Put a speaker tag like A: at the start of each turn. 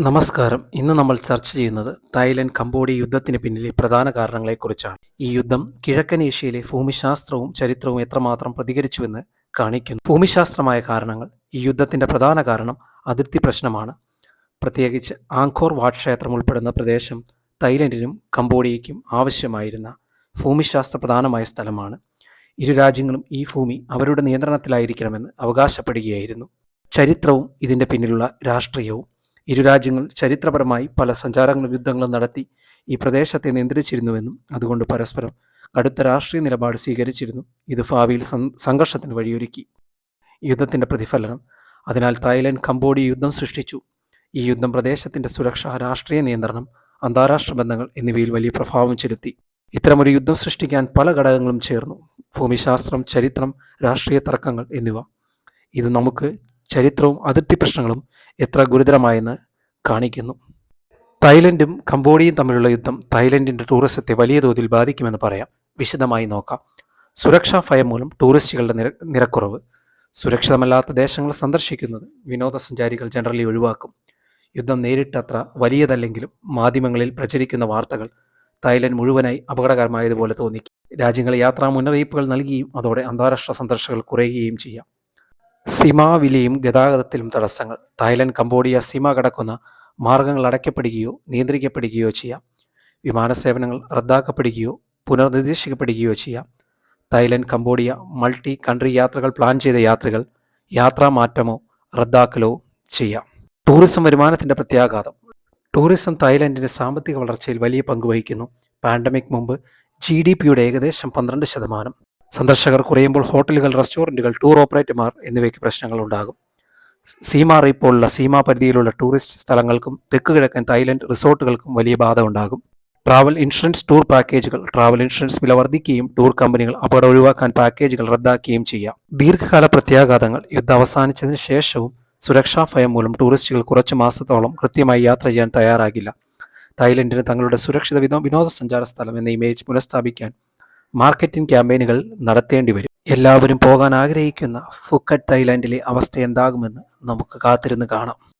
A: നമസ്കാരം. ഇന്ന് നമ്മൾ ചർച്ച ചെയ്യുന്നത് തായ്ലൻഡ് കംബോഡിയ യുദ്ധത്തിന് പിന്നിലെ പ്രധാന കാരണങ്ങളെക്കുറിച്ചാണ്. ഈ യുദ്ധം കിഴക്കൻ ഏഷ്യയിലെ ഭൂമിശാസ്ത്രവും ചരിത്രവും എത്രമാത്രം പ്രതികരിച്ചുവെന്ന് കാണിക്കുന്നു. ഭൂമിശാസ്ത്രമായ കാരണങ്ങൾ ഈ യുദ്ധത്തിന്റെ പ്രധാന കാരണം അതിർത്തി പ്രശ്നമാണ്. പ്രത്യേകിച്ച് ആങ്കോർ വാട്ട് ക്ഷേത്രം ഉൾപ്പെടുന്ന പ്രദേശം തായ്ലൻഡിനും കംബോഡിയയ്ക്കും ആവശ്യമായിരുന്ന ഭൂമിശാസ്ത്ര പ്രധാനമായ സ്ഥലമാണ്. ഇരു രാജ്യങ്ങളും ഈ ഭൂമി അവരുടെ നിയന്ത്രണത്തിലായിരിക്കണമെന്ന് അവകാശപ്പെടുകയായിരുന്നു. ചരിത്രവും ഇതിന്റെ പിന്നിലുള്ള രാഷ്ട്രീയവും ഇരു രാജ്യങ്ങൾ ചരിത്രപരമായി പല സഞ്ചാരങ്ങളും യുദ്ധങ്ങളും നടത്തി ഈ പ്രദേശത്തെ നിയന്ത്രിച്ചിരുന്നുവെന്നും അതുകൊണ്ട് പരസ്പരം കടുത്ത രാഷ്ട്രീയ നിലപാട് സ്വീകരിച്ചിരുന്നു. ഇത് ഭാവിയിൽ സംഘർഷത്തിന് വഴിയൊരുക്കി. യുദ്ധത്തിന്റെ പ്രതിഫലനം. അതിനാൽ തായ്ലൻഡ് കംബോഡിയ യുദ്ധം സൃഷ്ടിച്ചു. ഈ യുദ്ധം പ്രദേശത്തിന്റെ സുരക്ഷ രാഷ്ട്രീയ നിയന്ത്രണം അന്താരാഷ്ട്ര ബന്ധങ്ങൾ എന്നിവയിൽ വലിയ പ്രഭാവം ചെലുത്തി. ഇത്തരമൊരു യുദ്ധം സൃഷ്ടിക്കാൻ പല ഘടകങ്ങളും ചേർന്നു. ഭൂമിശാസ്ത്രം ചരിത്രം രാഷ്ട്രീയ തർക്കങ്ങൾ എന്നിവ. ഇത് നമുക്ക് ചരിത്രവും അതിർത്തി പ്രശ്നങ്ങളും എത്ര ഗുരുതരമായെന്ന് കാണിക്കുന്നു. തായ്ലൻഡും കംബോഡിയയും തമ്മിലുള്ള യുദ്ധം തായ്ലൻഡിന്റെ ടൂറിസത്തെ വലിയ തോതിൽ ബാധിക്കുമെന്ന് പറയാം. വിശദമായി നോക്കാം. സുരക്ഷാ ഭയം മൂലം ടൂറിസ്റ്റുകളുടെ നിര നിരക്കുറവ്. സുരക്ഷിതമല്ലാത്ത ദേശങ്ങൾ സന്ദർശിക്കുന്നത് വിനോദസഞ്ചാരികൾ ജനറലി ഒഴിവാക്കും. യുദ്ധം നേരിട്ടത്ര വലിയതല്ലെങ്കിലും മാധ്യമങ്ങളിൽ പ്രചരിക്കുന്ന വാർത്തകൾ തായ്ലൻഡ് മുഴുവനായി അപകടകരമായതുപോലെ തോന്നി. രാജ്യങ്ങൾ യാത്രാ മുന്നറിയിപ്പുകൾ നൽകുകയും അതോടെ അന്താരാഷ്ട്ര സന്ദർശകർ കുറയുകയും ചെയ്യാം. സീമാവിലെയും ഗതാഗതത്തിലും തടസ്സങ്ങൾ. തായ്ലൻഡ് കംബോഡിയ സീമ കടക്കുന്ന മാർഗങ്ങൾ അടയ്ക്കപ്പെടുകയോ നിയന്ത്രിക്കപ്പെടുകയോ ചെയ്യാം. വിമാന സേവനങ്ങൾ റദ്ദാക്കപ്പെടുകയോ പുനർനിർദ്ദേശിക്കപ്പെടുകയോ ചെയ്യാം. തായ്ലൻഡ് കംബോഡിയ മൾട്ടി കൺട്രി യാത്രകൾ പ്ലാൻ ചെയ്ത യാത്രകൾ യാത്രാ മാറ്റമോ റദ്ദാക്കലോ ചെയ്യാം. ടൂറിസം വരുമാനത്തിന്റെ പ്രത്യാഘാതം. ടൂറിസം തായ്ലൻഡിന്റെ സാമ്പത്തിക വളർച്ചയിൽ വലിയ പങ്ക് വഹിക്കുന്നു. പാൻഡമിക് മുമ്പ് ജി ഡി പിയുടെ ഏകദേശം പന്ത്രണ്ട് ശതമാനം. സന്ദർശകർ കുറയുമ്പോൾ ഹോട്ടലുകൾ റെസ്റ്റോറന്റുകൾ ടൂർ ഓപ്പറേറ്റർമാർ എന്നിവയ്ക്ക് പ്രശ്നങ്ങൾ ഉണ്ടാകും സീമാ റീപ്പ് സീമാ പരിധിയിലുള്ള ടൂറിസ്റ്റ് സ്ഥലങ്ങൾക്കും തെക്ക് കിഴക്കൻ തായ്ലൻഡ് റിസോർട്ടുകൾക്കും വലിയ ബാധ ഉണ്ടാകും. ട്രാവൽ ഇൻഷുറൻസ് ടൂർ പാക്കേജുകൾ ട്രാവൽ ഇൻഷുറൻസ് വില വർദ്ധിക്കുകയും ടൂർ കമ്പനികൾ അപകടം ഒഴിവാക്കാൻ പാക്കേജുകൾ റദ്ദാക്കുകയും ചെയ്യാം. ദീർഘകാല പ്രത്യാഘാതങ്ങൾ യുദ്ധം അവസാനിച്ചതിന് ശേഷവും സുരക്ഷാ ഭയം മൂലം ടൂറിസ്റ്റുകൾ കുറച്ച് മാസത്തോളം കൃത്യമായി യാത്ര ചെയ്യാൻ തയ്യാറാകില്ല. തായ്ലൻഡിന് തങ്ങളുടെ സുരക്ഷിത വിനോ വിനോദസഞ്ചാര സ്ഥലം എന്ന ഇമേജ് പുനഃസ്ഥാപിക്കാൻ മാർക്കറ്റിംഗ് ക്യാമ്പയിനുകൾ നടത്തേണ്ടി വരും. എല്ലാവരും പോകാൻ ആഗ്രഹിക്കുന്ന ഫുക്കറ്റ് തായ്ലാൻഡിലെ അവസ്ഥ എന്താകുമെന്ന് നമുക്ക് കാത്തിരുന്ന് കാണാം.